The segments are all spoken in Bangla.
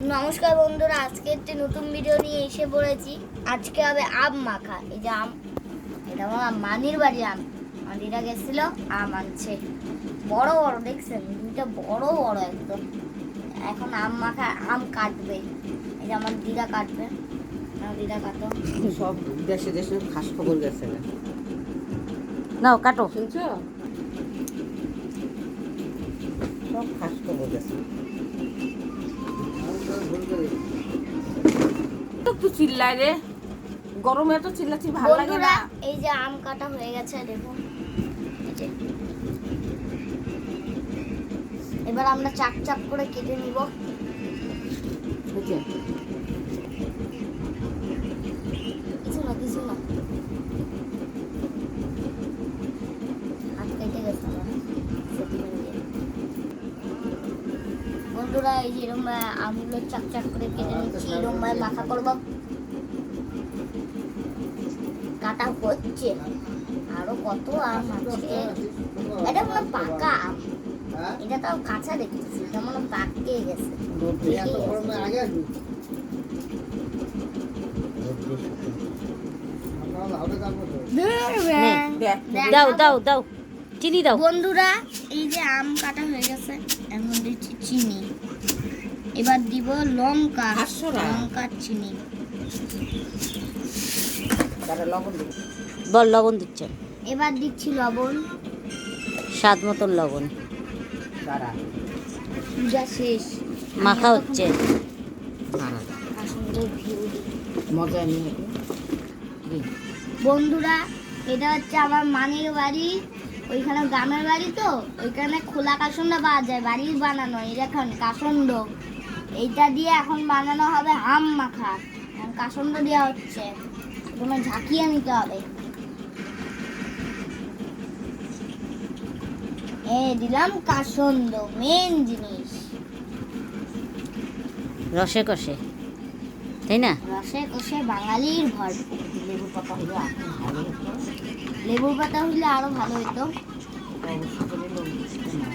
নমস্কার বন্ধুরা আজকে একটি নতুন ভিডিও নিয়ে এসে পড়েছি। আজকে হবে আম মাখা। এই যে আম এটা আমার মানির বাড়ি আম। মানিরা গেছিল আম আনছে। বড় বড় দেখছেন? দুইটা বড় বড় একদম। এখন আম মাখা আম কাটবে। এই যে আমার দিদা কাটবে। আমার দিদা কাটো। সব দেশে দেশে খাস খবর গেছে না। নাও কাটো। শুনছো? সব খাস খবর গেছে। একটু চিল্লাই রে। গরমে তো চিল্লাচ্ছি ভালো লাগে না। এই যে আম কাটা হয়ে গেছে দেখুন। এবার আমরা চাক চাক করে কেটে নিব বুঝছে কিছু না কিছু না হাত কেটে গেছে আমার সেটিমেন্ট দিয়ে। বন্ধুরা এই যে এরকম আমগুলো চাক চাক করে কেটে নিচ্ছি এরকম ভাবে মাখা করব কাটা হচ্ছে। আরও কত আম আছে। এটা মনে পাকা আম। এটা তো কাঁচা দেখতেছি এটা মনে পাকে গেছে। দাও দাও দাও। চিনি দাও। বন্ধুরা এই যে আম কাটা হয়ে গেছে এখন দিচ্ছি চিনি। এবার দিব লঙ্কা পাঁচশো না। লঙ্কা চিনি। তারা লবণ বল লবণ দিচ্ছেন এবার দিচ্ছি লবণ। স্বাদ মতন লবণ। তারা পূজা শেষ। মাখা হচ্ছে। বন্ধুরা এটা হচ্ছে আমার মানির বাড়ি। ওইখানে গ্রামের বাড়ি তো। ওইখানে খোলা কাসন্দ পাওয়া যায়। বাড়ির বানানো দেখুন কাসন্দ এইটা দিয়ে এখন বানানো হবে আম মাখা। এখন কাসন্দ দেওয়া হচ্ছে। প্রথমে ঝাঁকিয়ে নিতে হবে। এ দিলাম কাসন্দ মেন জিনিস। রসে কষে তাই না? রসে কষে বাঙালির ভরপুর লেবু পাতা হলে এখন ভালো হতো। লেবুর পাতা হলে আরও ভালো হতো লেবু না।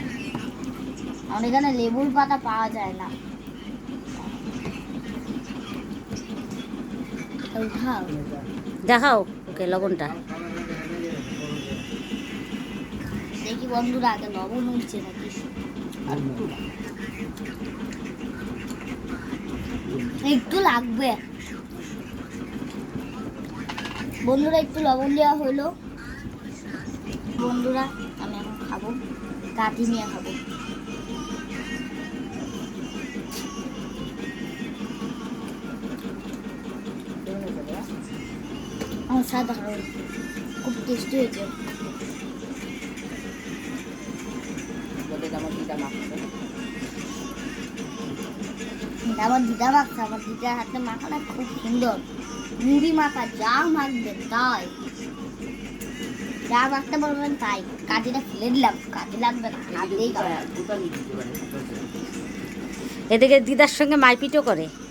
আমাদের এখানে লেবুর পাতা পাওয়া যায় না। দেখাও। ওকে, লবণটা। দেখি বন্ধুরা, আগে লবণ উঠছে নাকি? একটু লাগবে। বন্ধুরা, একটু লবণ দেওয়া হলো। বন্ধুরা, আমি এখন খাব। কাটি নিয়ে খাব। আমার খুব টেস্টি হয়েছে আমার দিদা মাখছে আমার দিদার হাতে মাখাটা খুব সুন্দর মুড়ি মাখা যা মাখবে তাই যা মাখতে বলবেন তাই কাঠিটা ফেলে দিলাম কাঠি লাগবে না এদিকে দিদার সঙ্গে মারপিটও করে।